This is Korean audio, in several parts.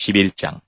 11장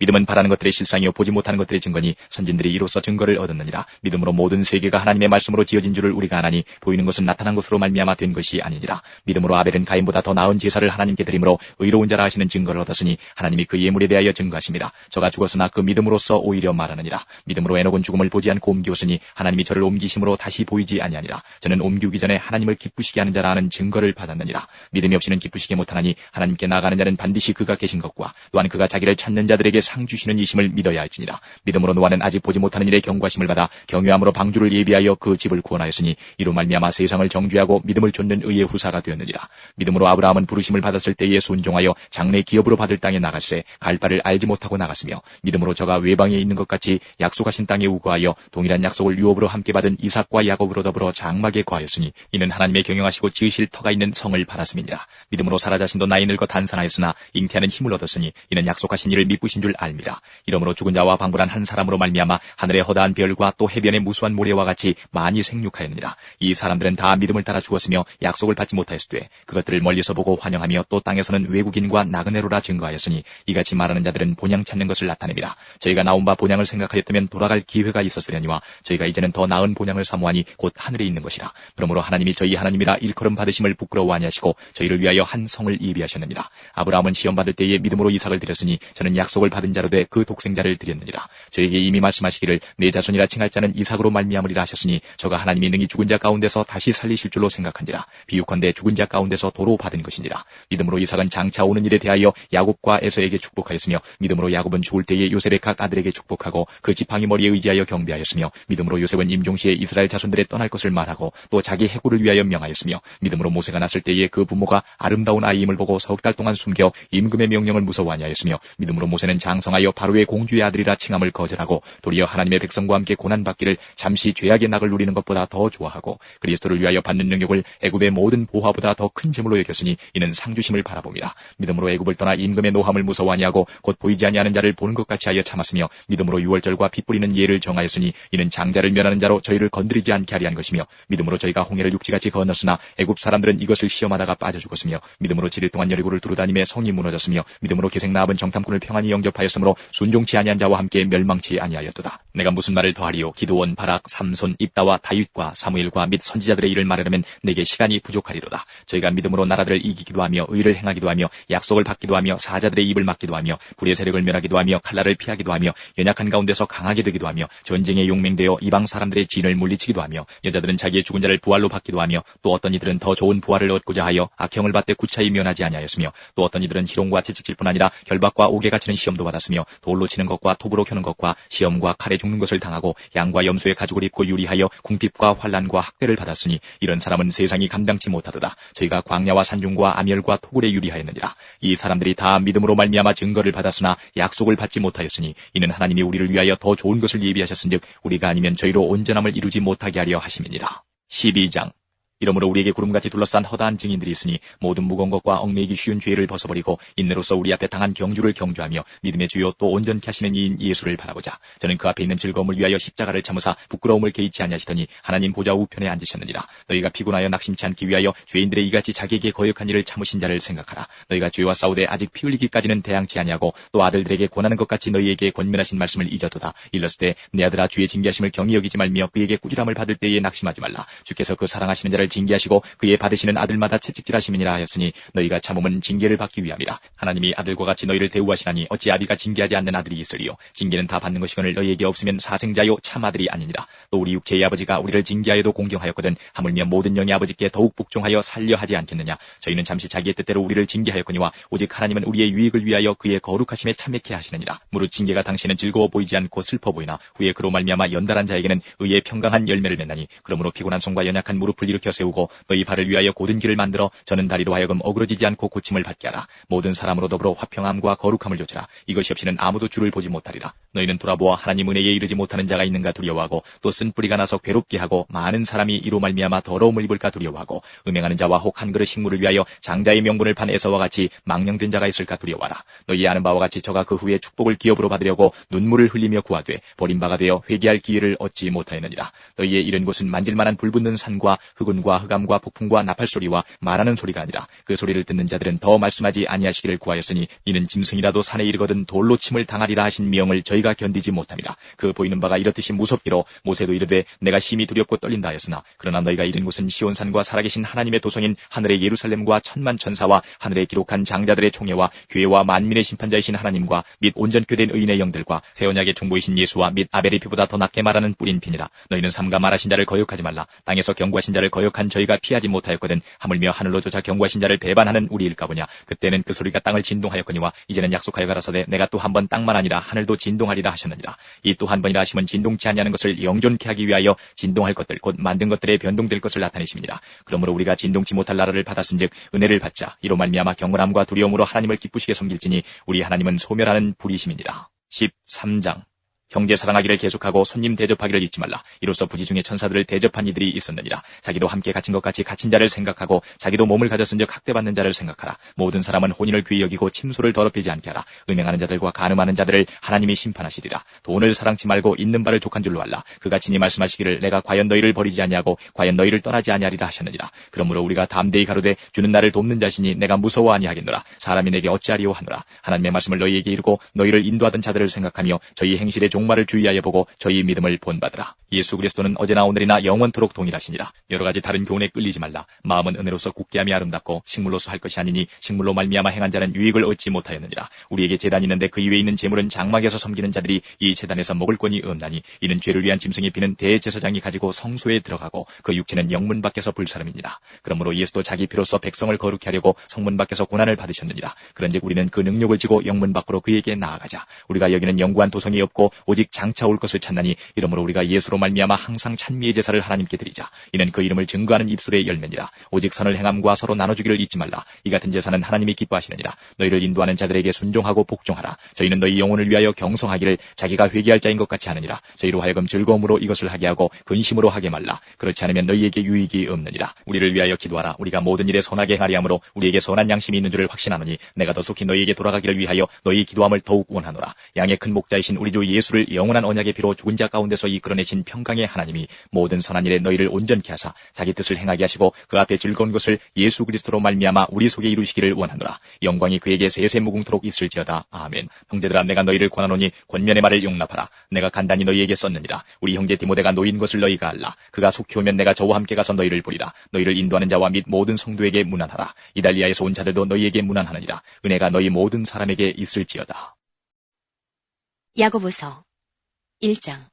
믿음은 바라는 것들의 실상이요 보지 못하는 것들의 증거니 선진들이 이로써 증거를 얻었느니라. 믿음으로 모든 세계가 하나님의 말씀으로 지어진 줄을 우리가 아나니 보이는 것은 나타난 것으로 말미암아 된 것이 아니니라. 믿음으로 아벨은 가인보다 더 나은 제사를 하나님께 드림으로 의로운 자라 하시는 증거를 얻었으니 하나님이 그 예물에 대하여 증거하십니다 저가 죽었으나 그 믿음으로써 오히려 말하느니라. 믿음으로 에녹은 죽음을 보지 않고 옮기었으니 하나님이 저를 옮기심으로 다시 보이지 아니하니라. 저는 옮기기 전에 하나님을 기쁘시게 하는 자라 하는 증거를 받았느니라. 믿음이 없이는 기쁘시게 못하나니 하나님께 나가는 자는 반드시 그가 계신 것과 또한 그가 자기를 찾는 자들에게 상 주시는 이심을 믿어야 할지니라. 믿음으로 노아는 아직 보지 못하는 일에 경과심을 받아 경외함으로 방주를 예비하여 그 집을 구원하였으니 이로 말미암아 세상을 정죄하고 믿음을 좇는 의의 후사가 되었느니라. 믿음으로 아브라함은 부르심을 받았을 때에 순종하여 장래 기업으로 받을 땅에 나갈새 갈 바를 알지 못하고 나갔으며 믿음으로 저가 외방에 있는 것 같이 약속하신 땅에 우거하여 동일한 약속을 유업으로 함께 받은 이삭과 야곱으로 더불어 장막에 거하였으니 이는 하나님의 경영하시고 지으실 터가 있는 성을 받았음이니라. 믿음으로 사라 자신도 나이 늙어 단산하였으나 잉태하는 힘을 얻었으니 이는 약속하신 이를 믿으신 줄 알미라. 이러므로 죽은 자와 방불한 한 사람으로 말미암아 하늘의 허다한 별과 또 해변의 무수한 모래와 같이 많이 생육하였느니라. 이 사람들은 다 믿음을 따라 죽었으며 약속을 받지 못하였으되 그것들을 멀리서 보고 환영하며 또 땅에서는 외국인과 나그네로라 증거하였으니 이같이 말하는 자들은 본향 찾는 것을 나타냅니다. 저희가 나온 바 본향을 생각하였다면 돌아갈 기회가 있었으려니와 저희가 이제는 더 나은 본향을 사모하니 곧 하늘에 있는 것이라. 그러므로 하나님이 저희 하나님이라 일컬음 받으심을 부끄러워 하니 하시고 저희를 위하여 한 성을 예비하셨느니라. 아브라함은 시험 받을 때에 믿음으로 이삭을 드렸으니 저는 약속을 받은 자로 돼그 독생자를 드렸느니라. 저에게 이미 말씀하시기를 내 자손이라 칭할 자는 이삭으로 말미암으리라 하셨으니 저가 하나님이 능히 죽은 자 가운데서 다시 살리실 줄로 생각한지라. 비유컨대 죽은 자 가운데서 도로 받은 것이니라. 믿음으로 이삭은 장차 오는 일에 대하여 야곱과 에서에게 축복하였으며 믿음으로 야곱은 죽을 때에 요셉의 각 아들에게 축복하고 그 지팡이 머리에 의지하여 경배하였으며 믿음으로 요셉은 임종시에 이스라엘 자손들의 떠날 것을 말하고 또 자기 해고를 위하여 명하였으며 믿음으로 모세가 났을 때에 그 부모가 아름다운 아이임을 보고 석 달 동안 숨겨 임금의 명령을 무서워하니 하였으며 믿음으로 모세는 장 성하여 바로의 공주의 아들이라 칭함을 거절하고 도리어 하나님의 백성과 함께 고난받기를 잠시 죄악의 낙을 누리는 것보다 더 좋아하고 그리스도를 위하여 받는 능력을 애굽의 모든 보화보다 더큰 재물로 여겼으니 이는 상주심을 바라봅니다. 믿음으로 애굽을 떠나 임금의 노함을 무서워하니하고 곧 보이지 아니하는 자를 보는 것 같이 하여 참았으며 믿음으로 유월절과 피 뿌리는 예를 정하였으니 이는 장자를 멸하는 자로 저희를 건드리지 않게 하리 한 것이며 믿음으로 저희가 홍해를 육지같이 건넜으나 애굽 사람들은 이것을 시험하다가 빠져 죽었으며 믿음으로 7일 동안 여리고를 두루다니며 성이 무너졌으며 믿음으로 계생 나압은 정탐꾼을 평안히 영접하 였으므로 순종치 아니한 자와 함께 멸망치 아니하였도다. 내가 무슨 말을 더하리요 기도원 바락 삼손 입다와 다윗과 사무엘과 및 선지자들의 일을 말하려면 내게 시간이 부족하리로다. 저희가 믿음으로 나라들을 이기기도 하며 의를 행하기도 하며 약속을 받기도 하며 사자들의 입을 막기도 하며 불의 세력을 멸하기도 하며 칼날을 피하기도 하며 연약한 가운데서 강하게 되기도 하며 전쟁에 용맹되어 이방 사람들의 진을 물리치기도 하며 여자들은 자기의 죽은 자를 부활로 받기도 하며 또 어떤 이들은 더 좋은 부활을 얻고자 하여 악형을 받되 구차히 면하지 아니하였으며 또 어떤 이들은 희롱과 채찍질 뿐 아니라 결박과 옥에 갇히는 시험도 받았으며 돌로 치는 것과 톱으로 켜는 것과 시험과 칼에 죽는 것을 당하고 양과 염소의 가죽을 입고 유리하여 궁핍과 환란과 학대를 받았으니 이런 사람은 세상이 감당치 못하도다. 저희가 광야와 산중과 암열과 토굴에 유리하였느니라. 이 사람들이 다 믿음으로 말미암아 증거를 받았으나 약속을 받지 못하였으니 이는 하나님이 우리를 위하여 더 좋은 것을 예비하셨은즉 우리가 아니면 저희로 온전함을 이루지 못하게 하려 하심이니라. 12장 이러므로 우리에게 구름같이 둘러싼 허다한 증인들이 있으니 모든 무거운 것과 얽매이기 쉬운 죄를 벗어버리고 인내로서 우리 앞에 당한 경주를 경주하며 믿음의 주요 또 온전케 하시는 이인 예수를 바라보자. 저는 그 앞에 있는 즐거움을 위하여 십자가를 참으사 부끄러움을 개의치 아니하시더니 하나님 보좌 우편에 앉으셨느니라. 너희가 피곤하여 낙심치 않기 위하여 죄인들의 이같이 자기에게 거역한 일을 참으신 자를 생각하라. 너희가 죄와 싸우되 아직 피 흘리기까지는 대항치 아니하고 또 아들들에게 권하는 것 같이 너희에게 권면하신 말씀을 잊어도다. 일렀을 때 내 아들아 주의 징계하심을 경히 여기지 말며 그에게 꾸지람을 받을 때에 낙심하지 말라. 주께서 그 사랑하시는 자를 징계하시고 그의 받으시는 아들마다 채찍질하심이니라 하였으니 너희가 참음은 징계를 받기 위함이라. 하나님이 아들과 같이 너희를 대우하시나니 어찌 아비가 징계하지 않는 아들이 있으리요. 징계는 다 받는 것이거늘 너희에게 없으면 사생자요 참 아들이 아니니라. 또 우리 육체의 아버지가 우리를 징계하여도 공경하였거든 하물며 모든 영의 아버지께 더욱 복종하여 살려 하지 않겠느냐. 저희는 잠시 자기의 뜻대로 우리를 징계하였거니와 오직 하나님은 우리의 유익을 위하여 그의 거룩하심에 참여케 하시느니라. 무릇 징계가 당신은 즐거워 보이지 않고 슬퍼 보이나 후에 그로 말미암아 연달한 자에게는 의의 평강한 열매를 맺나니 그러므로 피곤한 손과 연약한 무릎을 일으켜 세우고 너희 발을 위하여 고든 길을 만들어 저는 다리로 하여금 어그러지지 않고 고침을 받게 하라. 모든 사람으로 더불어 화평함과 거룩함을 조치라. 이것이 없이는 아무도 주를 보지 못하리라. 너희는 돌아보아 하나님 은혜에 이르지 못하는 자가 있는가 두려워하고 또 쓴 뿌리가 나서 괴롭게 하고 많은 사람이 이로 말미암아 더러움을 입을까 두려워하고 음행하는 자와 혹 한 그릇 식물을 위하여 장자의 명분을 판 에서와 같이 망령된 자가 있을까 두려워하라. 너희 아는 바와 같이 저가 그 후에 축복을 기업으로 받으려고 눈물을 흘리며 구하되 버림바가 되어 회개할 기회를 얻지 못하였느니라. 너희의 이른 곳은 만질만한 불붙는 산과 흑운과 바람과 흑암과 폭풍과 나팔 소리와 말하는 소리가 아니라 그 소리를 듣는 자들은 더 말씀하지 아니하시기를 구하였으니 이는 짐승이라도 산에 이르거든 돌로 침을 당하리라 하신 명을 저희가 견디지 못함이라 그 보이는 바가 이렇듯이 무섭기로 모세도 이르되 내가 심히 두렵고 떨린다 하였으나 그러나 너희가 이른 곳은 시온산과 살아계신 하나님의 도성인 하늘의 예루살렘과 천만 천사와 하늘에 기록한 장자들의 총회와 교회와 만민의 심판자이신 하나님과 및 온전케 된 의인의 영들과 새 언약의 중보이신 예수와 및 아벨의 피보다 더 낫게 말하는 뿌린 피니라. 너희는 삼가 말하신 자를 거역하지 말라. 땅에서 경고하신 자를 거역 한 저희가 피하지 못하였거든 하물며 하늘로 조차 경고하신 자를 배반하는 우리일까 보냐. 그때는 그 소리가 땅을 진동하였거니와 이제는 약속하여 가라사대 내가 또 한 번 땅만 아니라 하늘도 진동하리라 하셨느니라. 이 또 한 번이라 하시면 진동치 아니하는 것을 영존케 하기 위하여 진동할 것들 곧 만든 것들에 변동될 것을 나타내심이니라 그러므로 우리가 진동치 못할 나라를 받았은즉 은혜를 받자 이로 말미암아 경건함과 두려움으로 하나님을 기쁘시게 섬길지니 우리 하나님은 소멸하는 불이심이니라. 13장 형제 사랑하기를 계속하고 손님 대접하기를 잊지 말라. 이로써 부지 중에 천사들을 대접한 이들이 있었느니라. 자기도 함께 갇힌 것 같이 갇힌 자를 생각하고 자기도 몸을 가졌은즉 학대받는 자를 생각하라. 모든 사람은 혼인을 귀히 여기고 침소를 더럽히지 않게 하라. 음행하는 자들과 간음하는 자들을 하나님이 심판하시리라. 돈을 사랑치 말고 있는 바를 족한 줄로 알라. 그가 친히 말씀하시기를 내가 과연 너희를 버리지 아니하고 과연 너희를 떠나지 아니하리라 하셨느니라. 그러므로 우리가 담대히 가로되 주는 나를 돕는 자신이 내가 무서워 아니하겠노라. 사람이 내게 어찌하리오 하노라. 하나님의 말씀을 너희에게 이르고 너희를 인도하던 자들을 생각하며 저희 행실의 종 말을 주의하여 보고 저희 믿음을 본받으라. 예수 그리스도는 어제나 오늘이나 영원토록 동일하시니라. 여러 가지 다른 교훈에 끌리지 말라. 마음은 은혜로서 굳게함이 아름답고 식물로서 할 것이 아니니 식물로 말미암아 행한 자는 유익을 얻지 못하였느니라. 우리에게 재단이 있는데 그 이외에 있는 재물은 장막에서 섬기는 자들이 이 재단에서 먹을 권이 없나니 이는 죄를 위한 짐승의 피는 대제사장이 가지고 성소에 들어가고 그 육체는 영문 밖에서 불사름이니라. 그러므로 예수도 자기 피로써 백성을 거룩히 하려고 성문 밖에서 고난을 받으셨느니라. 그런즉 우리는 그 능력을 지고 영문 밖으로 그에게 나아가자. 우리가 여기는 영구한 도성이 없고 오직 장차 올 것을 찾나니 이러므로 우리가 예수로 말미암아 항상 찬미의 제사를 하나님께 드리자. 이는 그 이름을 증거하는 입술의 열매니라. 오직 선을 행함과 서로 나눠주기를 잊지 말라. 이 같은 제사는 하나님이 기뻐하시느니라. 너희를 인도하는 자들에게 순종하고 복종하라. 저희는 너희 영혼을 위하여 경성하기를 자기가 회개할 자인 것 같이 하느니라. 저희로 하여금 즐거움으로 이것을 하게 하고 근심으로 하게 말라. 그렇지 않으면 너희에게 유익이 없느니라. 우리를 위하여 기도하라. 우리가 모든 일에 선하게 하리 함으로 우리에게 선한 양심이 있는 줄을 확신하노니 내가 더 속히 너희에게 돌아가기를 위하여 너희 기도함을 더욱 원하노라. 양의 큰 목자이신 우리 주 예수를 영원한 언약의 피로 죽은 자 가운데서 이끌어내신 평강의 하나님이 모든 선한 일에 너희를 온전케 하사 자기 뜻을 행하게 하시고 그 앞에 즐거운 것을 예수 그리스도로 말미암아 우리 속에 이루시기를 원하노라. 영광이 그에게 세세 무궁토록 있을지어다. 아멘. 형제들아 내가 너희를 권하노니 권면의 말을 용납하라. 내가 간단히 너희에게 썼느니라. 우리 형제 디모데가 노인 것을 너희가 알라. 그가 속히 오면 내가 저와 함께 가서 너희를 보리라. 너희를 인도하는 자와 및 모든 성도에게 문안하라. 이달리아에서 온 자들도 너희에게 문안하느니라. 은혜가 너희 모든 사람에게 있을지어다. 야고보서 1장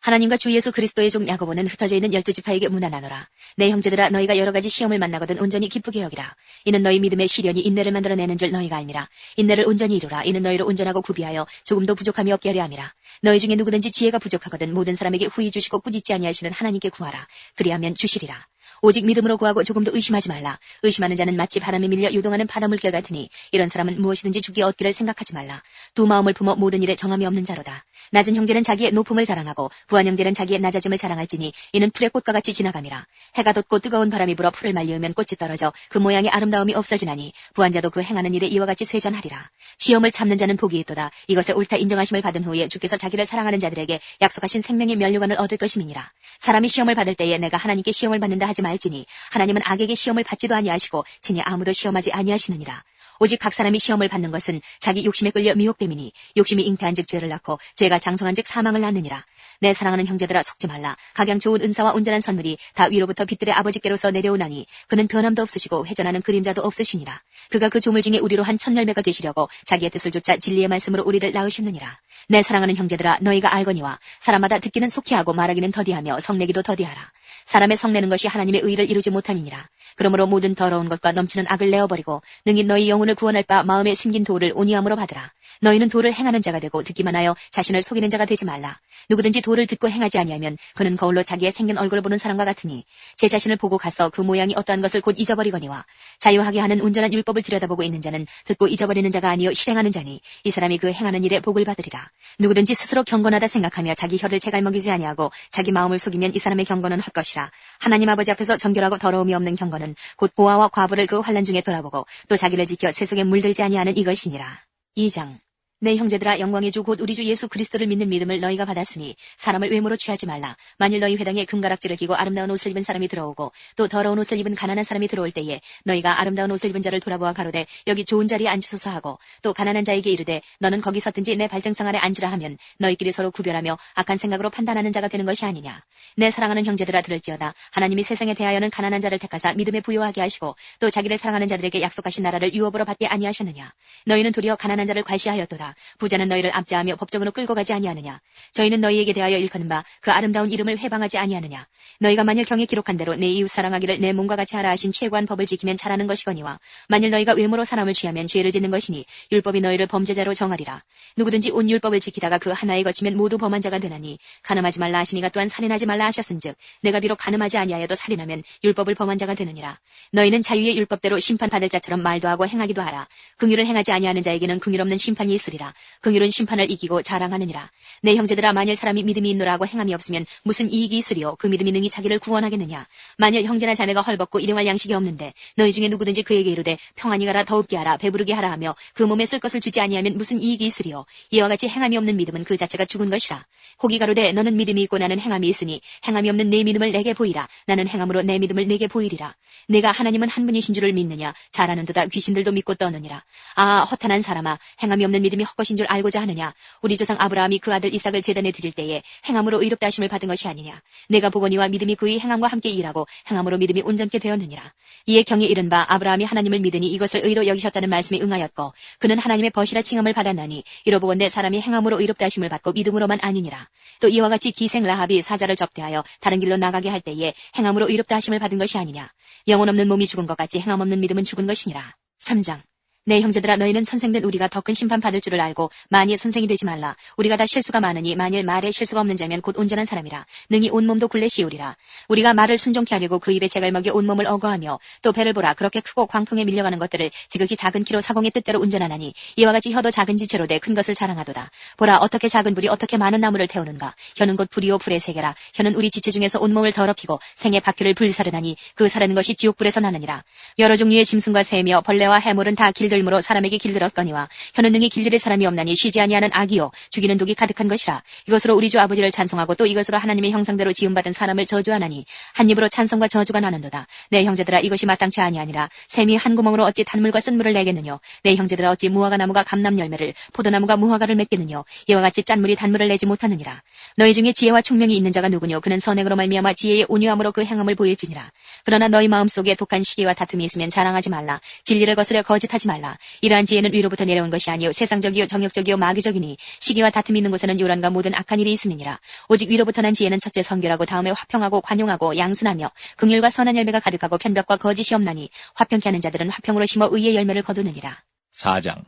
하나님과 주 예수 그리스도의 종 야고보는 흩어져 있는 열두 지파에게 문안하노라. 내 형제들아 너희가 여러 가지 시험을 만나거든 온전히 기쁘게 여기라. 이는 너희 믿음의 시련이 인내를 만들어내는 줄 너희가 알니라. 인내를 온전히 이루라. 이는 너희를 온전하고 구비하여 조금도 부족함이 없게 하려 함이라. 너희 중에 누구든지 지혜가 부족하거든 모든 사람에게 후히 주시고 꾸짖지 아니하시는 하나님께 구하라. 그리하면 주시리라. 오직 믿음으로 구하고 조금도 의심하지 말라. 의심하는 자는 마치 바람에 밀려 요동하는 바닷물결 같으니 이런 사람은 무엇이든지 죽게 얻기를 생각하지 말라. 두 마음을 품어 모든 일에 정함이 없는 자로다. 낮은 형제는 자기의 높음을 자랑하고 부한 형제는 자기의 낮아짐을 자랑할지니 이는 풀의 꽃과 같이 지나감이라. 해가 돋고 뜨거운 바람이 불어 풀을 말리우면 꽃이 떨어져 그 모양의 아름다움이 없어지나니 부한 자도 그 행하는 일에 이와 같이 쇠잔하리라. 시험을 참는 자는 복이 있도다. 이것에 옳다 인정하심을 받은 후에 주께서 자기를 사랑하는 자들에게 약속하신 생명의 면류관을 얻을 것임이니라. 사람이 시험을 받을 때에 내가 하나님께 시험을 받는다 하지 말지니 하나님은 악에게 시험을 받지도 아니하시고 친히 아무도 시험하지 아니하시느니라. 오직 각 사람이 시험을 받는 것은 자기 욕심에 끌려 미혹됨이니 욕심이 잉태한 즉 죄를 낳고 죄가 장성한 즉 사망을 낳느니라. 내 사랑하는 형제들아 속지 말라. 각양 좋은 은사와 온전한 선물이 다 위로부터 빛들의 아버지께로서 내려오나니 그는 변함도 없으시고 회전하는 그림자도 없으시니라. 그가 그 조물 중에 우리로 한 천열매가 되시려고 자기의 뜻을 쫓아 진리의 말씀으로 우리를 낳으셨느니라. 내 사랑하는 형제들아 너희가 알거니와 사람마다 듣기는 속히 하고 말하기는 더디하며 성내기도 더디하라. 사람의 성내는 것이 하나님의 의를 이루지 못함이니라. 그러므로 모든 더러운 것과 넘치는 악을 내어버리고 능히 너희 영혼을 구원할 바 마음에 심긴 도를 온유함으로 받으라. 너희는 도를 행하는 자가 되고 듣기만 하여 자신을 속이는 자가 되지 말라. 누구든지 도를 듣고 행하지 아니하면 그는 거울로 자기의 생긴 얼굴을 보는 사람과 같으니 제 자신을 보고 가서 그 모양이 어떠한 것을 곧 잊어버리거니와 자유하게 하는 온전한 율법을 들여다보고 있는 자는 듣고 잊어버리는 자가 아니요 실행하는 자니 이 사람이 그 행하는 일에 복을 받으리라. 누구든지 스스로 경건하다 생각하며 자기 혀를 제갈먹이지 아니하고 자기 마음을 속이면 이 사람의 경건은 헛것이라. 하나님 아버지 앞에서 정결하고 더러움이 없는 경건은 곧 고아와 과부를 그 환란 중에 돌아보고 또 자기를 지켜 세속에 물들지 아니하는 이것이니라. 2장 내 형제들아 영광의 주 곧 우리 주 예수 그리스도를 믿는 믿음을 너희가 받았으니 사람을 외모로 취하지 말라. 만일 너희 회당에 금가락지를 끼고 아름다운 옷을 입은 사람이 들어오고 또 더러운 옷을 입은 가난한 사람이 들어올 때에 너희가 아름다운 옷을 입은 자를 돌아보아 가로되 여기 좋은 자리에 앉으소서 하고 또 가난한 자에게 이르되 너는 거기 섰든지 내 발등상 아래 앉으라 하면 너희끼리 서로 구별하며 악한 생각으로 판단하는 자가 되는 것이 아니냐. 내 사랑하는 형제들아 들을지어다. 하나님이 세상에 대하여는 가난한 자를 택하사 믿음에 부여하게 하시고 또 자기를 사랑하는 자들에게 약속하신 나라를 유업으로 받게 아니하셨느냐. 너희는 도리어 가난한 자를 괄시하였도다. 부자는 너희를 압제하며 법정으로 끌고 가지 아니하느냐. 저희는 너희에게 대하여 일컫는 바 그 아름다운 이름을 회방하지 아니하느냐. 너희가 만일 경에 기록한 대로 내 이웃 사랑하기를 내 몸과 같이 하라 하신 최고한 법을 지키면 잘하는 것이거니와 만일 너희가 외모로 사람을 취하면 죄를 짓는 것이니 율법이 너희를 범죄자로 정하리라. 누구든지 온 율법을 지키다가 그 하나에 거치면 모두 범한 자가 되나니 가늠하지 말라 하시니가 또한 살인하지 말라 하셨은즉 내가 비록 가늠하지 아니하여도 살인하면 율법을 범한 자가 되느니라. 너희는 자유의 율법대로 심판받을 자처럼 말도 하고 행하기도 하라. 긍휼을 행하지 아니하는 자에게는 긍휼 없는 심판이 있으리라. 긍휼은 심판을 이기고 자랑하느니라. 내 형제들아 만일 사람이 믿음이 있노라 하고 행함이 없으면 무슨 이익이 있으리요 그 믿음이 능히 자기를 구원하겠느냐. 만일 형제나 자매가 헐벗고 일용할 양식이 없는데 너희 중에 누구든지 그에게 이르되 평안히 가라 더웁게 하라 배부르게 하라 하며 그 몸에 쓸 것을 주지 아니하면 무슨 이익이 있으리요 이와 같이 행함이 없는 믿음은 그 자체가 죽은 것이라. 혹이 가로되 너는 믿음이 있고 나는 행함이 있으니 행함이 없는 내 믿음을 내게 보이라. 나는 행함으로 내 믿음을 내게 보이리라. 내가 하나님은 한 분이신 줄을 믿느냐 잘하는도다 귀신들도 믿고 떠느니라. 아 허탄한 사람아 행함이 없는 믿음이 헛것인 줄 알고자 하느냐 우리 조상 아브라함이 그 아들 이삭을 제단에 드릴 때에 행함으로 의롭다 하심을 받은 것이 아니냐 내가 보거니와 믿음이 그의 행함과 함께 일하고 행함으로 믿음이 온전케 되었느니라. 이에 경에 이른 바 아브라함이 하나님을 믿으니 이것을 의로 여기셨다는 말씀이 응하였고 그는 하나님의 벗이라 칭함을 받았나니 이로 보건대 사람이 행함으로 의롭다 하심을 받고 믿음으로만 아니니라. 또 이와 같이 기생 라합이 사자를 접대하여 다른 길로 나가게 할 때에 행함으로 의롭다 하심을 받은 것이 아니냐. 영혼 없는 몸이 죽은 것 같이 행함 없는 믿음은 죽은 것이니라. 3장 내 형제들아 너희는 선생된 우리가 더 큰 심판 받을 줄을 알고 만일 선생이 되지 말라. 우리가 다 실수가 많으니 만일 말에 실수가 없는 자면 곧 온전한 사람이라. 능히 온몸도 굴레 씌우리라. 우리가 말을 순종케 하려고 그 입에 재갈 먹여 온몸을 어거하며 또 배를 보라 그렇게 크고 광풍에 밀려가는 것들을 지극히 작은 키로 사공의 뜻대로 운전하나니 이와 같이 혀도 작은 지체로 돼큰 것을 자랑하도다. 보라 어떻게 작은 불이 어떻게 많은 나무를 태우는가. 혀는 곧 불이요 불의 세계라. 혀는 우리 지체 중에서 온몸을 더럽히고 생의 바퀴를 불사르나니 그 사르는 것이 지옥불에서 나느니라. 여러 종류의 짐승과 새며 벌레와 해물은 다 길들 므로 사람에게 길들었거니와 혀는 능히 길들일 사람이 없나니 쉬지 아니하는 악이요. 죽이는 독이 가득한 것이라. 이것으로 우리 주 아버지를 찬송하고 또 이것으로 하나님의 형상대로 지음받은 사람을 저주하나니 한 입으로 찬송과 저주가 나는도다. 내 형제들아 이것이 마땅치 아니하니라. 샘이 한 구멍으로 어찌 단물과 쓴물을 내겠느뇨? 내 형제들아 어찌 무화과 나무가 감람 열매를 포도나무가 무화과를 맺겠느뇨? 이와 같이 짠물이 단물을 내지 못하느니라. 너희 중에 지혜와 총명이 있는 자가 누구뇨? 그는 선행으로 말미암아 지혜의 온유함으로 그 행함을 보일지니라. 그러나 너희 마음속에 독한 시기와 다툼이 있으면 자랑하지 말라. 진리를 거스려 거짓하지 말라 이러한 지혜는 위로부터 내려온 것이 아니요 세상적이요 정욕적이요 마귀적이니 시기와 다툼이 있는 곳에는 요란과 모든 악한 일이 있음이니라. 오직 위로부터 난 지혜는 첫째 성결하고 다음에 화평하고 관용하고 양순하며 긍휼과 선한 열매가 가득하고 편벽과 거짓이 없나니 화평케 하는 자들은 화평으로 심어 의의 열매를 거두느니라. 4장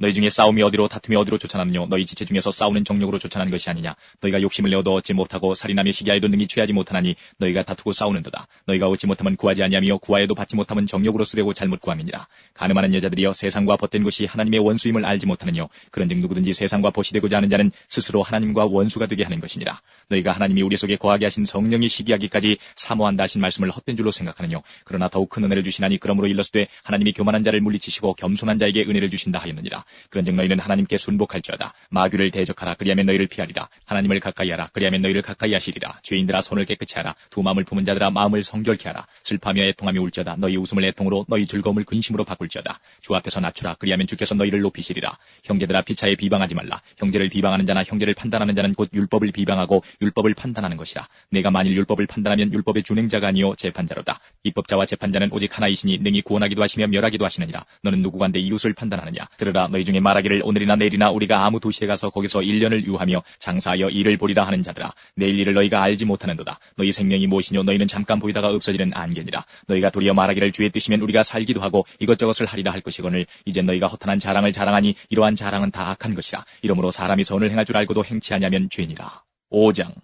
너희 중에 싸움이 어디로 다툼이 어디로 쫓아남뇨? 너희 지체 중에서 싸우는 정욕으로 쫓아난 것이 아니냐? 너희가 욕심을 내어도 얻지 못하고 살인하며 시기하여도 능히 취하지 못하나니 너희가 다투고 싸우는도다. 너희가 얻지 못하면 구하지 아니하며 구하여도 받지 못하면 정욕으로 쓰려고 잘못 구함이니라. 가늠하는 여자들이여 세상과 벗된 것이 하나님의 원수임을 알지 못하느뇨. 그런즉 누구든지 세상과 벗이 되고자 하는 자는 스스로 하나님과 원수가 되게 하는 것이니라. 너희가 하나님이 우리 속에 거하게 하신 성령이 시기하기까지 사모한다 하신 말씀을 헛된 줄로 생각하느뇨. 그러나 더욱 큰 은혜를 주시나니 그러므로 일렀으되 하나님이 교만한 자를 물리치시고 겸손한 자에게 은혜를 주신다 하였느니라 그런즉 너희는 하나님께 순복할지어다. 마귀를 대적하라. 그리하면 너희를 피하리라. 하나님을 가까이 하라. 그리하면 너희를 가까이 하시리라. 죄인들아 손을 깨끗이 하라. 두 마음을 품은 자들아 마음을 성결케 하라. 슬퍼하며 애통하며 울지어다. 너희 웃음을 애통으로 너희 즐거움을 근심으로 바꿀지어다. 주 앞에서 낮추라. 그리하면 주께서 너희를 높이시리라. 형제들아 피차에 비방하지 말라. 형제를 비방하는 자나 형제를 판단하는 자는 곧 율법을 비방하고 율법을 판단하는 것이라. 내가 만일 율법을 판단하면 율법의 준행자가 아니요 재판자로다. 입법자와 재판자는 오직 하나이시니 능히 구원하기도 하시며 멸하기도 하시느니라. 너는 누구간데 이웃을 판단하느냐? 들으라 너희 중에 말하기를 오늘이나 내일이나 우리가 아무 도시에 가서 거기서 1년을 유하며 장사하여 일을 보리라 하는 자들아 내일 일을 너희가 알지 못하는도다. 너희 생명이 무엇이뇨? 너희는 잠깐 보이다가 없어지는 안개니라. 너희가 도리어 말하기를 주의 뜻이면 우리가 살기도 하고 이것저것을 하리라 할 것이거늘 이제 너희가 허탄한 자랑을 자랑하니 이러한 자랑은 다 악한 것이라. 이러므로 사람이 선을 행할 줄 알고도 행치 하냐면 죄니라. 5장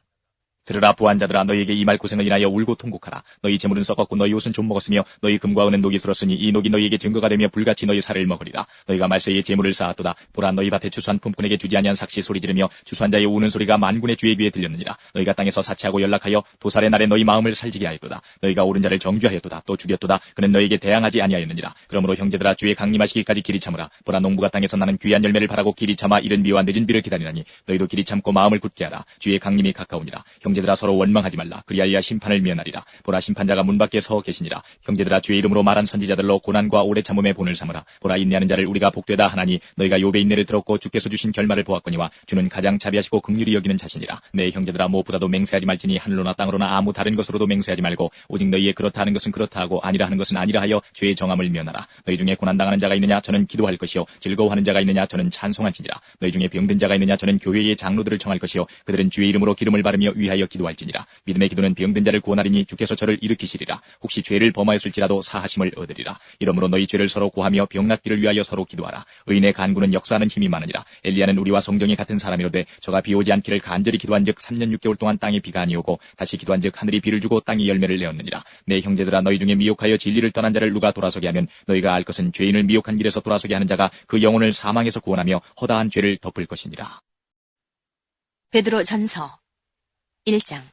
들으라 부한자들아 너희에게 이 말 고생을 인하여 울고 통곡하라. 너희 재물은 썩었고 너희 옷은 좀 먹었으며 너희 금과 은은 녹이 슬었으니 이 녹이 너희에게 증거가 되며 불같이 너희 살을 먹으리라. 너희가 말세에 재물을 쌓았도다. 보라 너희 밭에 추수한 품꾼에게 주지 아니한 삭시 소리 지르며 추수한 자의 우는 소리가 만군의 주의 귀에 들렸느니라. 너희가 땅에서 사치하고 연락하여 도살의 날에 너희 마음을 살지게 하였도다. 너희가 옳은 자를 정죄하였도다. 또 죽였도다. 그는 너희에게 대항하지 아니하였느니라. 그러므로 형제들아 주의 강림하시기까지 길이 참으라. 보라 농부가 땅에서 나는 귀한 열매를 바라고 길이 참아 이른 비와 늦은 비를 기다리나니 너희도 길이 참고 마음을 굳게 하라. 주의 강림이 가까우니라 형제들아 서로 원망하지 말라. 그리하여 심판을 면하리라. 보라 심판자가 문 밖에 서 계시니라. 형제들아 주의 이름으로 말한 선지자들로 고난과 오래 참음의 본을 삼으라. 보라 인내하는 자를 우리가 복되다 하나니 너희가 요배 인내를 들었고 주께서 주신 결말을 보았거니와 주는 가장 자비하시고 긍휼히 여기는 자신이라. 내 형제들아 무엇보다도 맹세하지 말지니 하늘로나 땅으로나 아무 다른 것으로도 맹세하지 말고 오직 너희의 그렇다 하는 것은 그렇다 하고 아니라 하는 것은 아니라 하여 죄의 정함을 면하라. 너희 중에 고난당하는 자가 있느냐? 저는 기도할 것이요. 즐거워하는 자가 있느냐? 저는 찬송할지니라. 너희 중에 병든 자가 있느냐? 저는 교회의 장로들을 청할 것이요. 그들은 주의 이름으로 기름을 바르며 위하여 기도할지니라. 믿음의 기도는 병든 자를 구원하리니 주께서 저를 일으키시리라. 혹시 죄를 범하였을지라도 사하심을 얻으리라. 이러므로 너희 죄를 서로 고하며 병낫기를 위하여 서로 기도하라. 의인의 간구는 역사하는 힘이 많으니라. 엘리야는 우리와 성경이 같은 사람이로되 저가 비 오지 않기를 간절히 기도한즉 3년 6개월 동안 땅에 비가 아니오고 다시 기도한즉 하늘이 비를 주고 땅이 열매를 내었느니라. 내 형제들아 너희 중에 미혹하여 진리를 떠난 자를 누가 돌아서게 하면 너희가 알 것은 죄인을 미혹한 길에서 돌아서게 하는 자가 그 영혼을 사망에서 구원하며 허다한 죄를 덮을 것이니라. 베드로 전서 1장.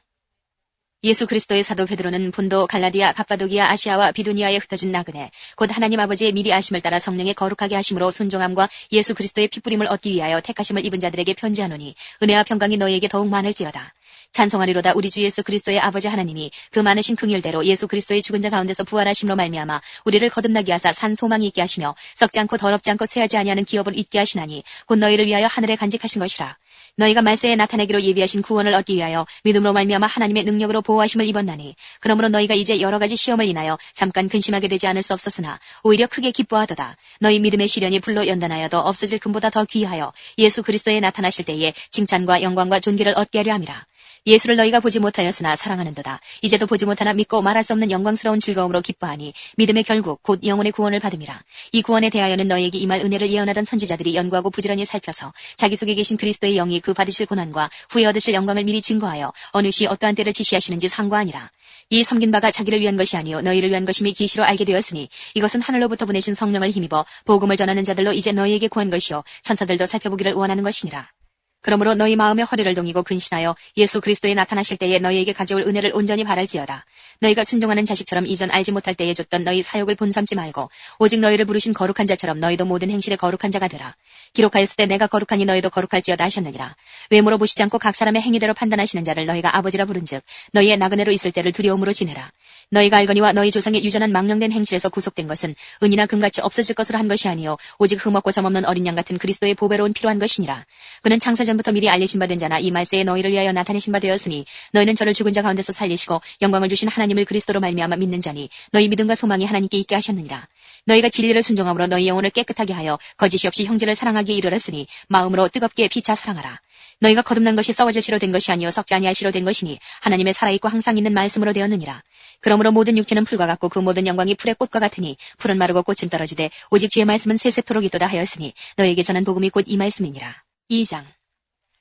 예수 그리스도의 사도 베드로는 본도 갈라디아 갑바도기아 아시아와 비두니아에 흩어진 나그네 곧 하나님 아버지의 미리 아심을 따라 성령의 거룩하게 하심으로 순종함과 예수 그리스도의 피뿌림을 얻기 위하여 택하심을 입은 자들에게 편지하노니 은혜와 평강이 너희에게 더욱 많을지어다. 찬송하리로다 우리 주 예수 그리스도의 아버지 하나님이 그 많으신 긍휼대로 예수 그리스도의 죽은 자 가운데서 부활하심으로 말미암아 우리를 거듭나게 하사 산 소망이 있게 하시며 썩지 않고 더럽지 않고 쇠하지 아니하는 기업을 잊게 하시나니 곧 너희를 위하여 하늘에 간직하신 것이라 너희가 말세에 나타내기로 예비하신 구원을 얻기 위하여 믿음으로 말미암아 하나님의 능력으로 보호하심을 입었나니 그러므로 너희가 이제 여러 가지 시험을 인하여 잠깐 근심하게 되지 않을 수 없었으나 오히려 크게 기뻐하도다. 너희 믿음의 시련이 불로 연단하여도 없어질 금보다 더 귀하여 예수 그리스도에 나타나실 때에 칭찬과 영광과 존귀를 얻게 하려 함이라 예수를 너희가 보지 못하였으나 사랑하는도다. 이제도 보지 못하나 믿고 말할 수 없는 영광스러운 즐거움으로 기뻐하니 믿음의 결국 곧 영혼의 구원을 받음이라. 이 구원에 대하여는 너희에게 임할 은혜를 예언하던 선지자들이 연구하고 부지런히 살펴서 자기 속에 계신 그리스도의 영이 그 받으실 고난과 후에 얻으실 영광을 미리 증거하여 어느 시 어떠한 때를 지시하시는지 상고하니라. 이 섬긴 바가 자기를 위한 것이 아니요 너희를 위한 것임이 기시로 알게 되었으니 이것은 하늘로부터 보내신 성령을 힘입어 복음을 전하는 자들로 이제 너희에게 구한 것이요 천사들도 살펴보기를 원하는 것이니라. 그러므로 너희 마음의 허리를 동이고 근신하여 예수 그리스도에 나타나실 때에 너희에게 가져올 은혜를 온전히 바랄지어다. 너희가 순종하는 자식처럼 이전 알지 못할 때에 줬던 너희 사욕을 본삼지 말고 오직 너희를 부르신 거룩한 자처럼 너희도 모든 행실에 거룩한 자가 되라. 기록하였을 때 내가 거룩하니 너희도 거룩할지어다 하셨느니라. 외모로 보시지 않고 각 사람의 행위대로 판단하시는 자를 너희가 아버지라 부른즉 너희의 나그네로 있을 때를 두려움으로 지내라. 너희가 알거니와 너희 조상의 유전한 망령된 행실에서 구속된 것은 은이나 금같이 없어질 것으로 한 것이 아니요 오직 흠없고 점없는 어린 양 같은 그리스도의 보배로운 필요한 것이니라. 그는 창세 전부터 미리 알리신 바된 자나 이 말세에 너희를 위하여 나타내신 바 되었으니 너희는 저를 죽은 자 가운데서 살리시고 영광을 주신 하나님을 그리스도로 말미암아 믿는 자니 너희 믿음과 소망이 하나님께 있게 하셨느니라. 너희가 진리를 순종함으로 너희 영혼을 깨끗하게 하여 거짓이 없이 형제를 사랑하기에 이르렀으니 마음으로 뜨겁게 피차 사랑하라. 너희가 거듭난 것이 썩어질 시로 된 것이 아니요 썩지 아니할 시로 된 것이니 하나님의 살아있고 항상 있는 말씀으로 되었느니라. 그러므로 모든 육체는 풀과 같고 그 모든 영광이 풀의 꽃과 같으니 풀은 마르고 꽃은 떨어지되 오직 주의 말씀은 세세토록 있도다 하였으니 너에게 전한 복음이 곧 이 말씀이니라. 2장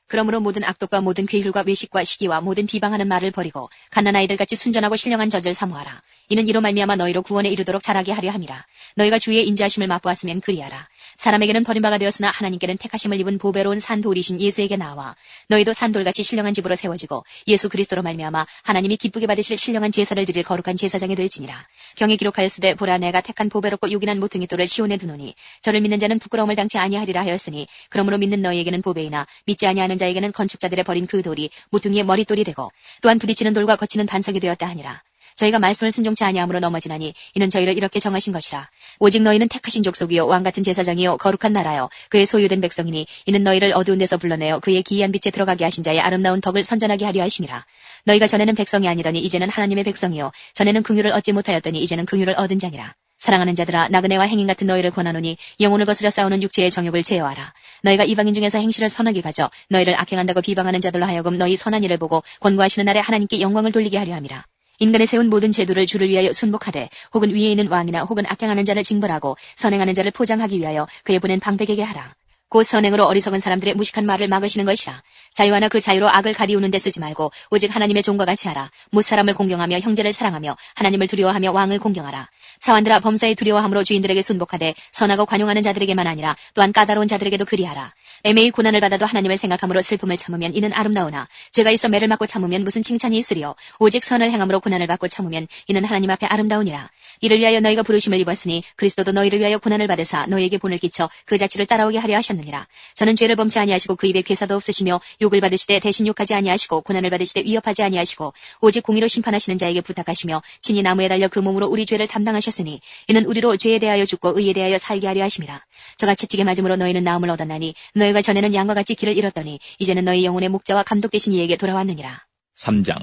그러므로 모든 악독과 모든 괴휼과 외식과 시기와 모든 비방하는 말을 버리고 갓난 아이들 같이 순전하고 신령한 젖을 사모하라. 이는 이로 말미암아 너희로 구원에 이르도록 자라게 하려 함이라. 너희가 주의 인자하심을 맛보았으면 그리하라. 사람에게는 버림바가 되었으나 하나님께는 택하심을 입은 보배로운 산돌이신 예수에게 나와 너희도 산돌같이 신령한 집으로 세워지고 예수 그리스도로 말미암아 하나님이 기쁘게 받으실 신령한 제사를 드릴 거룩한 제사장이 될지니라. 경에 기록하였으되 보라 내가 택한 보배롭고 요긴한 모퉁이 돌을 시온에 두노니 저를 믿는 자는 부끄러움을 당치 아니하리라 하였으니 그러므로 믿는 너희에게는 보배이나 믿지 아니하는 자에게는 건축자들의 버린 그 돌이 모퉁이의 머릿돌이 되고 또한 부딪히는 돌과 거치는 반석이 되었다 하니라. 저희가 말씀을 순종치 아니함으로 넘어지나니 이는 저희를 이렇게 정하신 것이라. 오직 너희는 택하신 족속이요 왕 같은 제사장이요 거룩한 나라요 그의 소유된 백성이니 이는 너희를 어두운 데서 불러내어 그의 기이한 빛에 들어가게 하신 자의 아름다운 덕을 선전하게 하려 하심이라. 너희가 전에는 백성이 아니더니 이제는 하나님의 백성이요 전에는 긍휼을 얻지 못하였더니 이제는 긍휼을 얻은 자니라. 사랑하는 자들아 나그네와 행인 같은 너희를 권하노니 영혼을 거스려 싸우는 육체의 정욕을 제어하라. 너희가 이방인 중에서 행실을 선하게 가져 너희를 악행한다고 비방하는 자들로 하여금 너희 선한 일을 보고 권고하시는 날에 하나님께 영광을 돌리게 하려 함이라. 인간의 세운 모든 제도를 주를 위하여 순복하되 혹은 위에 있는 왕이나 혹은 악행하는 자를 징벌하고 선행하는 자를 포장하기 위하여 그의 보낸 방백에게 하라. 곧 선행으로 어리석은 사람들의 무식한 말을 막으시는 것이라. 자유하나 그 자유로 악을 가리우는 데 쓰지 말고 오직 하나님의 종과 같이 하라. 못 사람을 공경하며 형제를 사랑하며 하나님을 두려워하며 왕을 공경하라. 사환들아 범사에 두려워함으로 주인들에게 순복하되 선하고 관용하는 자들에게만 아니라 또한 까다로운 자들에게도 그리하라. 애매히 고난을 받아도 하나님을 생각함으로 슬픔을 참으면 이는 아름다우나 죄가 있어 매를 맞고 참으면 무슨 칭찬이 있으리요. 오직 선을 행함으로 고난을 받고 참으면 이는 하나님 앞에 아름다우니라. 이를 위하여 너희가 부르심을 입었으니 그리스도도 너희를 위하여 고난을 받으사 너희에게 본을 끼쳐 그 자취를 따라오게 하려 하셨느니라. 저는 죄를 범치 아니하시고 그 입에 괴사도 없으시며 욕을 받으시되 대신 욕하지 아니하시고 고난을 받으시되 위협하지 아니하시고 오직 공의로 심판하시는 자에게 부탁하시며 친히 나무에 달려 그 몸으로 우리 죄를 담당하셨으니 이는 우리로 죄에 대하여 죽고 의에 대하여 살게 하려 하심이라. 저가 채찍에 맞음으로 너희는 나음을 얻었나니 너희가 전에는 양과 같이 길을 잃었더니 이제는 너희 영혼의 목자와 감독 되신 이에게 돌아왔느니라. 3장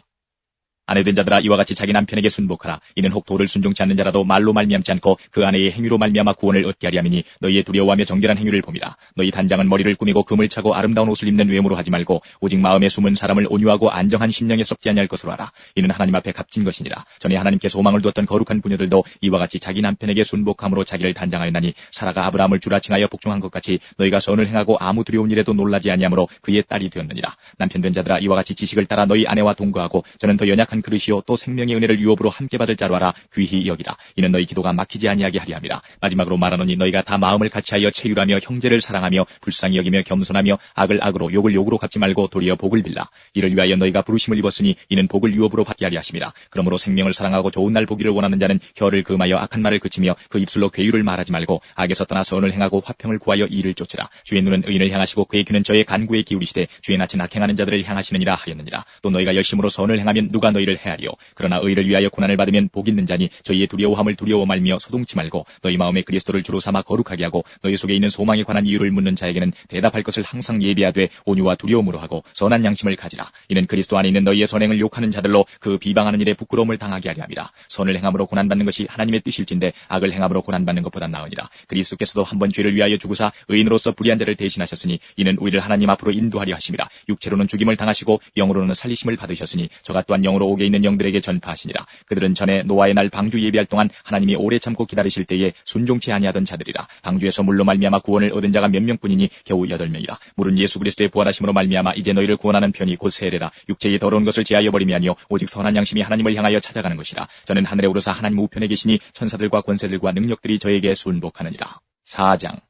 아내된 자들아 이와 같이 자기 남편에게 순복하라. 이는 혹 도를 순종치 않는 자라도 말로 말미암지 않고 그 아내의 행위로 말미암아 구원을 얻게 하리 함이니 너희의 두려워하며 정결한 행위를 봄이라 너희 단장은 머리를 꾸미고 금을 차고 아름다운 옷을 입는 외모로 하지 말고 오직 마음에 숨은 사람을 온유하고 안정한 심령에 썩지 아니할 것으로 하라. 이는 하나님 앞에 값진 것이니라. 전에 하나님께 소망을 두었던 거룩한 부녀들도 이와 같이 자기 남편에게 순복함으로 자기를 단장하였나니 사라가 아브라함을 주라 칭하여 복종한 것 같이 너희가 선을 행하고 아무 두려운 일에도 놀라지 아니하므로 그의 딸이 되었느니라. 남편 된 자들아 이와 같이 지식을 따라 너희 아내와 동거하고 저는 더 연약한 그릇이요 또 생명의 은혜를 유업으로 함께 받을 자로 하라 귀히 여기라. 이는 너희 기도가 막히지 아니하게 하리 함이라. 마지막으로 말하노니 너희가 다 마음을 같이하여 체휼하며 형제를 사랑하며 불쌍히 여기며 겸손하며 악을 악으로 욕을 욕으로 갚지 말고 도리어 복을 빌라. 이를 위하여 너희가 부르심을 입었으니 이는 복을 유업으로 받게 하리 하심이라. 그러므로 생명을 사랑하고 좋은 날 보기를 원하는 자는 혀를 금하여 악한 말을 그치며 그 입술로 괴유를 말하지 말고 악에서 떠나 선을 행하고 화평을 구하여 이를 쫓으라. 주의 눈은 의인을 향하시고 그의 귀는 저의 간구에 기울이시되 주의 낯은 악행하는 자들을 향하시느니라 하였느니라. 또 너희가 열심으로 선을 행하면 누가 너희 를 헤아리요 그러나 의를 위하여 고난을 받으면 복 있는 자니 저희의 두려워함을 두려워 말며 소동치 말고 너희 마음에 그리스도를 주로 삼아 거룩하게 하고 너희 속에 있는 소망에 관한 이유를 묻는 자에게는 대답할 것을 항상 예비하되 온유와 두려움으로 하고 선한 양심을 가지라. 이는 그리스도 안에 있는 너희의 선행을 욕하는 자들로 그 비방하는 일에 부끄러움을 당하게 하려 함이라. 선을 행함으로 고난받는 것이 하나님의 뜻일진데 악을 행함으로 고난받는 것보다 나으니라. 그리스도께서도 한번 죄를 위하여 죽으사 의인으로서 불의한 자를 대신하셨으니 이는 우리를 하나님 앞으로 인도하려 하심이라. 육체로는 죽임을 당하시고 영으로는 살리심을 받으셨으니 저가 또한 영으로 옥에 있는 영들에게 전파하시니라. 그들은 전에 노아의 날 방주 예비할 동안 하나님이 오래 참고 기다리실 때에 순종치 아니하던 자들이라. 방주에서 물로 말미암아 구원을 얻은 자가 몇 명뿐이니 겨우 여덟 명이라. 물은 예수 그리스도의 부활하심으로 말미암아 이제 너희를 구원하는 편이 곧 세례라. 육체의 더러운 것을 제하여 버림이 아니요 오직 선한 양심이 하나님을 향하여 찾아가는 것이라. 저는 하늘에 오르사 하나님 우편에 계시니 천사들과 권세들과 능력들이 저에게 순복하느니라. 4장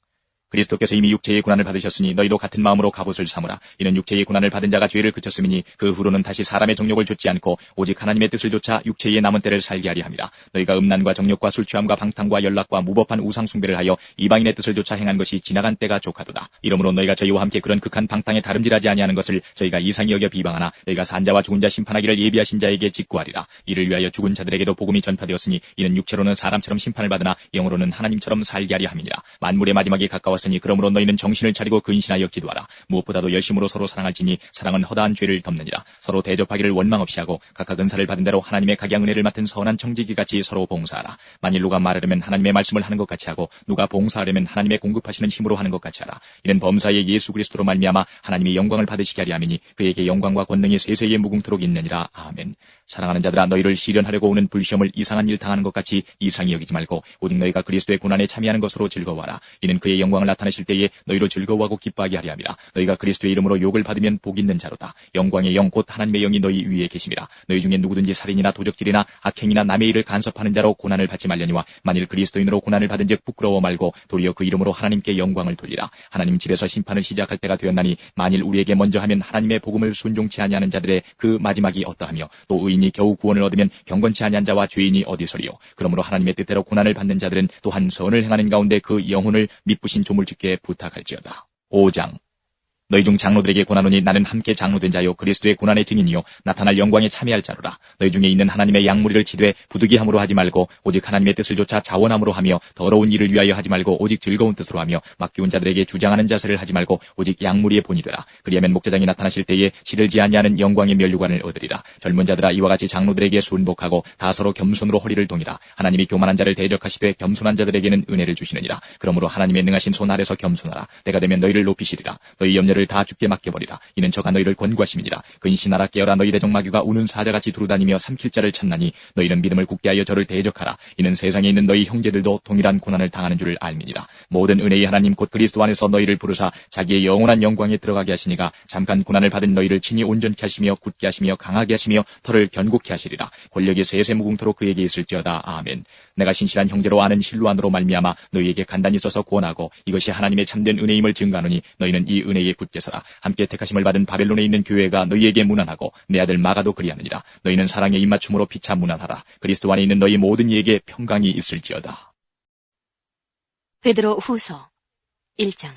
그리스도께서 이미 육체의 고난을 받으셨으니 너희도 같은 마음으로 갑옷을 삼으라. 이는 육체의 고난을 받은 자가 죄를 그쳤음이니 그 후로는 다시 사람의 정욕을 좇지 않고 오직 하나님의 뜻을 좇아 육체의 남은 때를 살게 하리 함이라. 너희가 음란과 정욕과 술 취함과 방탕과 연락과 무법한 우상 숭배를 하여 이방인의 뜻을 좇아 행한 것이 지나간 때가 족하도다. 이러므로 너희가 저희와 함께 그런 극한 방탕에 다름질하지 아니하는 것을 저희가 이상히 여겨 비방하나 너희가 산자와 죽은 자 심판하기를 예비하신 자에게 직구하리라. 이를 위하여 죽은 자들에게도 복음이 전파되었으니 이는 육체로는 사람처럼 심판을 받으나 영으로는 하나님처럼 살게 하리 함이니라. 만물의 마지막이 가까워 왔으니 그러므로 너희는 정신을 차리고 근신하여 기도하라. 무엇보다도 열심으로 서로 사랑할지니 사랑은 허다한 죄를 덮느니라. 서로 대접하기를 원망 없이 하고 각각 은사를 받은 대로 하나님의 각양 은혜를 맡은 선한 청지기 같이 서로 봉사하라. 만일 누가 말하려면 하나님의 말씀을 하는 것 같이 하고 누가 봉사하려면 하나님의 공급하시는 힘으로 하는 것 같이 하라. 이는 범사의 예수 그리스도로 말미암아 하나님이 영광을 받으시게 하리 함이니 그에게 영광과 권능이 세세에 무궁토록 있느니라. 아멘. 사랑하는 자들아 너희를 시련하려고 오는 불시험을 이상한 일 당하는 것 같이 이상히 여기지 말고 오직 너희가 그리스도의 고난에 참여하는 것으로 즐거워하라. 이는 그의 영광을 나타내실 때에 너희로 즐거워하고 기뻐하게 하리 함이라. 너희가 그리스도의 이름으로 욕을 받으면 복 있는 자로다. 영광의 영 곧 하나님의 영이 너희 위에 계심이라. 너희 중에 누구든지 살인이나 도적질이나 악행이나 남의 일을 간섭하는 자로 고난을 받지 말려니와 만일 그리스도인으로 고난을 받은즉 부끄러워 말고 도리어 그 이름으로 하나님께 영광을 돌리라. 하나님 집에서 심판을 시작할 때가 되었나니 만일 우리에게 먼저 하면 하나님의 복음을 순종치 아니하는 자들의 그 마지막이 어떠하며 또 의인이 겨우 구원을 얻으면 경건치 아니한 자와 죄인이 어디서리요. 그러므로 하나님의 뜻대로 고난을 받는 자들은 또한 선을 행하는 가운데 그 영혼을 믿부신 조물 주께 부탁할지어다. 5장 너희 중 장로들에게 고난하니 나는 함께 장로된 자요. 그리스도의 고난의 증인이요. 나타날 영광에 참여할 자로라. 너희 중에 있는 하나님의 양무리를 치되 부득이함으로 하지 말고 오직 하나님의 뜻을 조차 자원함으로 하며 더러운 일을 위하여 하지 말고 오직 즐거운 뜻으로 하며 맡기운 자들에게 주장하는 자세를 하지 말고 오직 양무리의 본이 되라. 그리하면 목자장이 나타나실 때에 시들지 아니하는 영광의 면류관을 얻으리라. 젊은 자들아 이와 같이 장로들에게 순복하고 다 서로 겸손으로 허리를 동이라. 하나님이 교만한 자를 대적하시되 겸손한 자들에게는 은혜를 주시느니라. 그러므로 하나님의 능하신 손 아래서 겸손하라. 때가 되면 너희를 높이시리라. 너희 염려를 너희를 다 죽게 맡겨버리라. 이는 저가 너희를 권고하심이니라. 근신하라 깨어라 너희 대적 마귀가 우는 사자같이 두루다니며 삼킬 자를 찾나니 너희는 믿음을 굳게 하여 저를 대적하라. 이는 세상에 있는 너희 형제들도 동일한 고난을 당하는 줄을 알미니라. 모든 은혜의 하나님 곧 그리스도 안에서 너희를 부르사 자기의 영원한 영광에 들어가게 하시니가 잠깐 고난을 받은 너희를 친히 온전케 하시며 굳게 하시며 강하게 하시며 털을 견고케 하시리라. 권력이 세세 무궁토록 그에게 있을지어다. 아멘. 내가 신실한 형제로 아는 실로안으로 말미암아 너희에게 간단히 써서 구원하고 이것이 하나님의 참된 은혜임을 증거하노니 너희는 이 은혜에 굳게 서라. 함께 택하심을 받은 바벨론에 있는 교회가 너희에게 무난하고 내 아들 마가도 그리하느니라. 너희는 사랑에 입맞춤으로 피차 무난하라. 그리스도 안에 있는 너희 모든 이에게 평강이 있을지어다. 베드로 후서 1장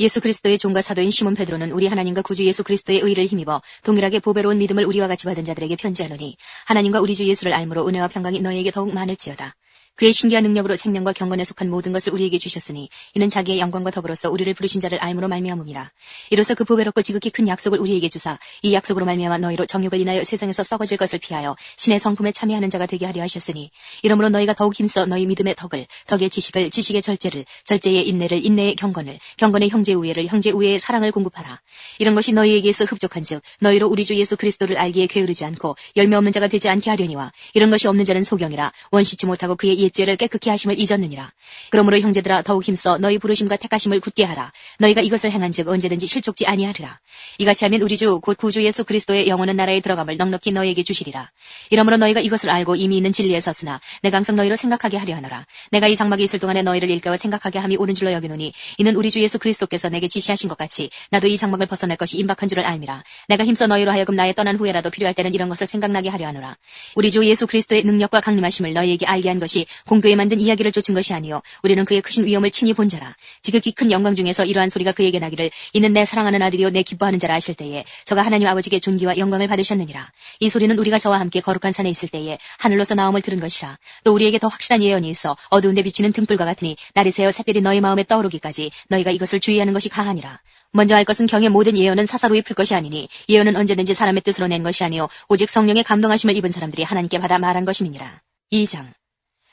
예수 그리스도의 종과 사도인 시몬 베드로는 우리 하나님과 구주 예수 그리스도의 의를 힘입어 동일하게 보배로운 믿음을 우리와 같이 받은 자들에게 편지하노니 하나님과 우리 주 예수를 알므로 은혜와 평강이 너희에게 더욱 많을지어다. 그의 신기한 능력으로 생명과 경건에 속한 모든 것을 우리에게 주셨으니 이는 자기의 영광과 덕으로서 우리를 부르신 자를 알므로 말미암음이라. 이로써 그 보배롭고 지극히 큰 약속을 우리에게 주사 이 약속으로 말미암아 너희로 정욕을 인하여 세상에서 썩어질 것을 피하여 신의 성품에 참여하는 자가 되게 하려 하셨으니 이러므로 너희가 더욱 힘써 너희 믿음의 덕을 덕의 지식을 지식의 절제를 절제의 인내를 인내의 경건을 경건의 형제 우애를 형제 우애의 사랑을 공급하라. 이런 것이 너희에게서 흡족한즉 너희로 우리 주 예수 그리스도를 알기에 게으르지 않고 열매 없는 자가 되지 않게 하려니와 이런 것이 없는 자는 소경이라 원시치 못하고 그의 옛죄를 깨끗게 하심을 잊었느니라. 그러므로 형제들아 더욱 힘써 너희 부르심과 택하심을 굳게 하라. 너희가 이것을 행한즉 언제든지 실족지 아니하리라. 이같이 하면 우리 주 곧 구주 예수 그리스도의 영원한 나라에 들어감을 넉넉히 너희에게 주시리라. 이러므로 너희가 이것을 알고 이미 있는 진리에 섰으나 내가 항상 너희로 생각하게 하려 하노라. 내가 이 장막에 있을 동안에 너희를 일깨워 생각하게 함이 옳은 줄로 여기노니 이는 우리 주 예수 그리스도께서 내게 지시하신 것 같이 나도 이 장막을 벗어날 것이 임박한 줄을 알미라. 내가 힘써 너희로 하여금 나의 떠난 후에라도 필요할 때는 이런 것을 생각나게 하려 하노라. 우리 주 예수 그리스도의 능력과 강림하심을 너희에게 알게 한 것이 공교에 만든 이야기를 쫓은 것이 아니요 우리는 그의 크신 위엄을 친히 본 자라. 지극히 큰 영광 중에서 이러한 소리가 그에게 나기를 이는 내 사랑하는 아들이요 내 기뻐하는 자라 하실 때에 저가 하나님 아버지께 존귀와 영광을 받으셨느니라. 이 소리는 우리가 저와 함께 거룩한 산에 있을 때에 하늘로서 나옴을 들은 것이라. 또 우리에게 더 확실한 예언이 있어 어두운데 비치는 등불과 같으니 날이 새어 샛별이 너희 마음에 떠오르기까지 너희가 이것을 주의하는 것이 가하니라. 먼저 할 것은 경의 모든 예언은 사사로이 풀 것이 아니니 예언은 언제든지 사람의 뜻으로 낸 것이 아니요 오직 성령의 감동하심을 입은 사람들이 하나님께 받아 말한 것임이니라. 2장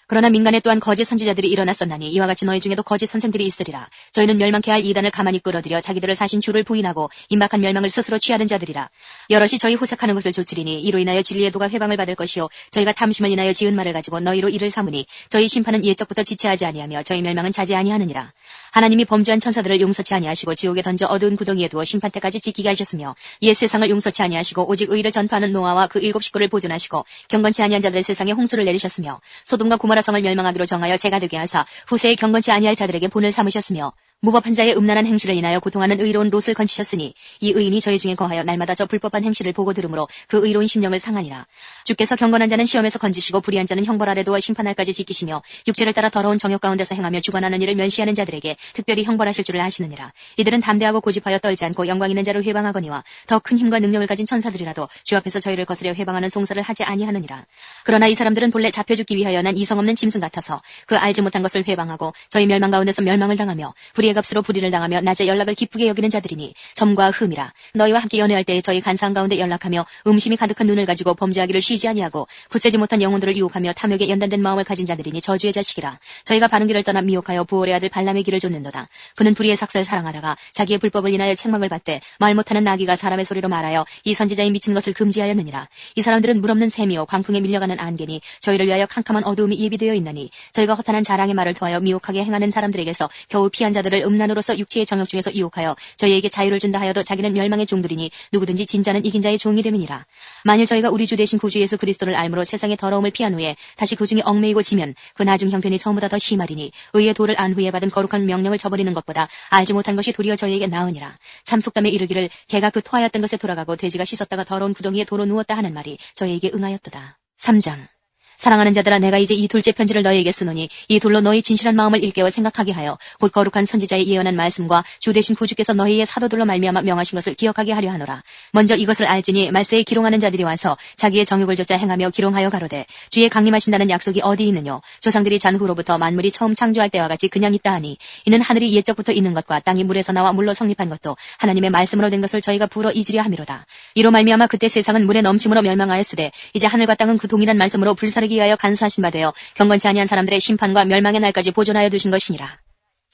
그러나 민간에 또한 거짓 선지자들이 일어났었나니 이와 같이 너희 중에도 거짓 선생들이 있으리라. 저희는 멸망케 할 이단을 가만히 끌어들여 자기들을 사신 주를 부인하고 임박한 멸망을 스스로 취하는 자들이라. 여럿이 저희 호색하는 것을 조치리니 이로 인하여 진리의 도가 회방을 받을 것이요 저희가 탐심을 인하여 지은 말을 가지고 너희로 이를 삼으니 저희 심판은 예적부터 지체하지 아니하며 저희 멸망은 자지 아니하느니라. 하나님이 범죄한 천사들을 용서치 아니하시고 지옥에 던져 어두운 구덩이에 두어 심판 때까지 지키게 하셨으며 옛 세상을 용서치 아니하시고 오직 의를 전파하는 노아와 그 일곱 식구를 보존하시고 경건치 아니한 자들의 세상에 홍수를 내리셨으며 소돔과 고모라 성을 멸망하기로 정하여 제가 되게 하사 후세에 경건치 아니할 자들에게 본을 삼으셨으며 무법한 자의 음란한 행실을 인하여 고통하는 의로운 롯을 건치셨으니 이 의인이 저희 중에 거하여 날마다 저 불법한 행실을 보고 들으므로 그 의로운 심령을 상하니라. 주께서 경건한 자는 시험에서 건지시고 불의한 자는 형벌 아래 두어 심판할까지 지키시며 육체를 따라 더러운 정욕 가운데서 행하며 주관하는 일을 면시하는 자들에게 특별히 형벌하실 줄을 아시느니라. 이들은 담대하고 고집하여 떨지 않고 영광 있는 자를 회방하거니와 더 큰 힘과 능력을 가진 천사들이라도 주 앞에서 저희를 거스려 회방하는 송사를 하지 아니하느니라. 그러나 이 사람들은 본래 잡혀 죽기 위하여 난 이성 없는 짐승 같아서 그 알지 못한 것을 회방하고 저희 멸망 가운데서 멸망을 당하며 불의의 값으로 불의를 당하며 낮에 연락을 기쁘게 여기는 자들이니 점과 흠이라. 너희와 함께 연애할 때에 저희 간상 가운데 연락하며 음심이 가득한 눈을 가지고 범죄하기를 쉬지 아니하고 굳세지 못한 영혼들을 유혹하며 탐욕에 연단된 마음을 가진 자들이니 저주의 자식이라. 저희가 바른 길을 떠나 미혹하여 부올의 아들 발람의 길을 쫓는도다. 그는 불의의 삭사를 사랑하다가 자기의 불법을 인하여 책망을 받되 말 못하는 나귀가 사람의 소리로 말하여 이 선지자의 미친 것을 금지하였느니라. 이 사람들은 물없는 샘이요 광풍에 밀려가는 안개니 저희를 위하여 캄캄한 어두움이 예비되어 있나니 저희가 허탄한 자랑의 말을 통하여 미혹하게 행하는 사람들에게서 겨우 피한 자들을 음란으로서 육체의 정욕 중에서 유혹하여 저희에게 자유를 준다 하여도 자기는 멸망의 종들이니 누구든지 진자는 이긴 자의 종이 됨이니라. 만일 저희가 우리 주 대신 구주 예수 그리스도를 알므로 세상의 더러움을 피한 후에 다시 그 중에 얽매이고 지면 그 나중 형편이 처음보다 더 심하리니 의의 도를 안 후에 받은 거룩한 명령을 저버리는 것보다 알지 못한 것이 도리어 저희에게 나으니라. 참속담에 이르기를 개가 그 토하였던 것에 돌아가고 돼지가 씻었다가 더러운 구덩이에 도로 누웠다 하는 말이 저희에게 응하였도다. 3장 사랑하는 자들아 내가 이제 이 둘째 편지를 너희에게 쓰노니 이 둘로 너희 진실한 마음을 일깨워 생각하게 하여 곧 거룩한 선지자의 예언한 말씀과 주 대신 구주께서 너희의 사도들로 말미암아 명하신 것을 기억하게 하려 하노라. 먼저 이것을 알지니 말세에 기롱하는 자들이 와서 자기의 정욕을 좇아 행하며 기롱하여 가로되 주의 강림하신다는 약속이 어디 있느뇨 조상들이 잔 후로부터 만물이 처음 창조할 때와 같이 그냥 있다 하니 이는 하늘이 옛적부터 있는 것과 땅이 물에서 나와 물로 성립한 것도 하나님의 말씀으로 된 것을 저희가 불어 잊으려 함이로다. 이로 말미암아 그때 세상은 물의 넘침으로 멸망하였으되 이제 하늘과 땅은 그 동일한 말씀으로 불사르기 위하여 간수하신 바 되어 경건치 아니한 사람들의 심판과 멸망의 날까지 보존하여 두신 것이니라.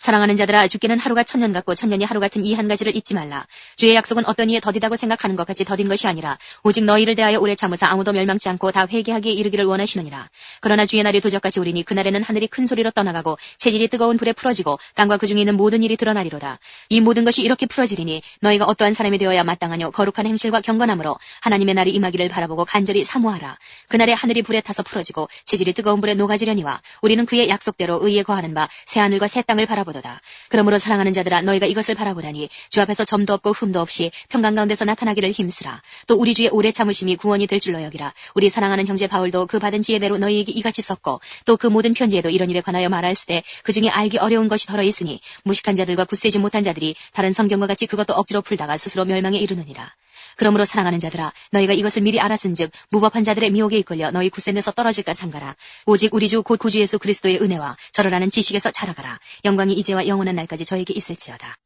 사랑하는 자들아 죽기는 하루가 천년 같고 천년이 하루 같은 이 한 가지를 잊지 말라. 주의 약속은 어떤 이에 더디다고 생각하는 것 같이 더딘 것이 아니라 오직 너희를 대하여 오래 참으사 아무도 멸망치 않고 다 회개하기에 이르기를 원하시느니라. 그러나 주의 날이 도적같이 오리니 그날에는 하늘이 큰 소리로 떠나가고 체질이 뜨거운 불에 풀어지고 땅과 그 중에 있는 모든 일이 드러나리로다. 이 모든 것이 이렇게 풀어지리니 너희가 어떠한 사람이 되어야 마땅하뇨 거룩한 행실과 경건함으로 하나님의 날이 임하기를 바라보고 간절히 사모하라. 그날에 하늘이 불에 타서 풀어지고 체질이 뜨거운 불에 녹아지려니와 우리는 그의 약속대로 의에 거하는 바 새 하늘과 새 땅을 바라보 도다. 그러므로 사랑하는 자들아 너희가 이것을 바라보라니 주 앞에서 점도 없고 흠도 없이 평강 가운데서 나타나기를 힘쓰라. 또 우리 주의 오래 참으심이 구원이 될 줄로 여기라. 우리 사랑하는 형제 바울도 그 받은 지혜대로 너희에게 이같이 썼고 또 그 모든 편지에도 이런 일에 관하여 말할 수되 그 중에 알기 어려운 것이 덜어 있으니 무식한 자들과 굳세지 못한 자들이 다른 성경과 같이 그것도 억지로 풀다가 스스로 멸망에 이르느니라. 그러므로 사랑하는 자들아 너희가 이것을 미리 알았은즉 무법한 자들의 미혹에 이끌려 너희 굳센 데서 떨어질까 삼가라. 오직 우리 주 곧 구주 예수 그리스도의 은혜와 저를 아는 지식에서 자라가라. 영광이 이제와 영원한 날까지 저에게 있을지어다.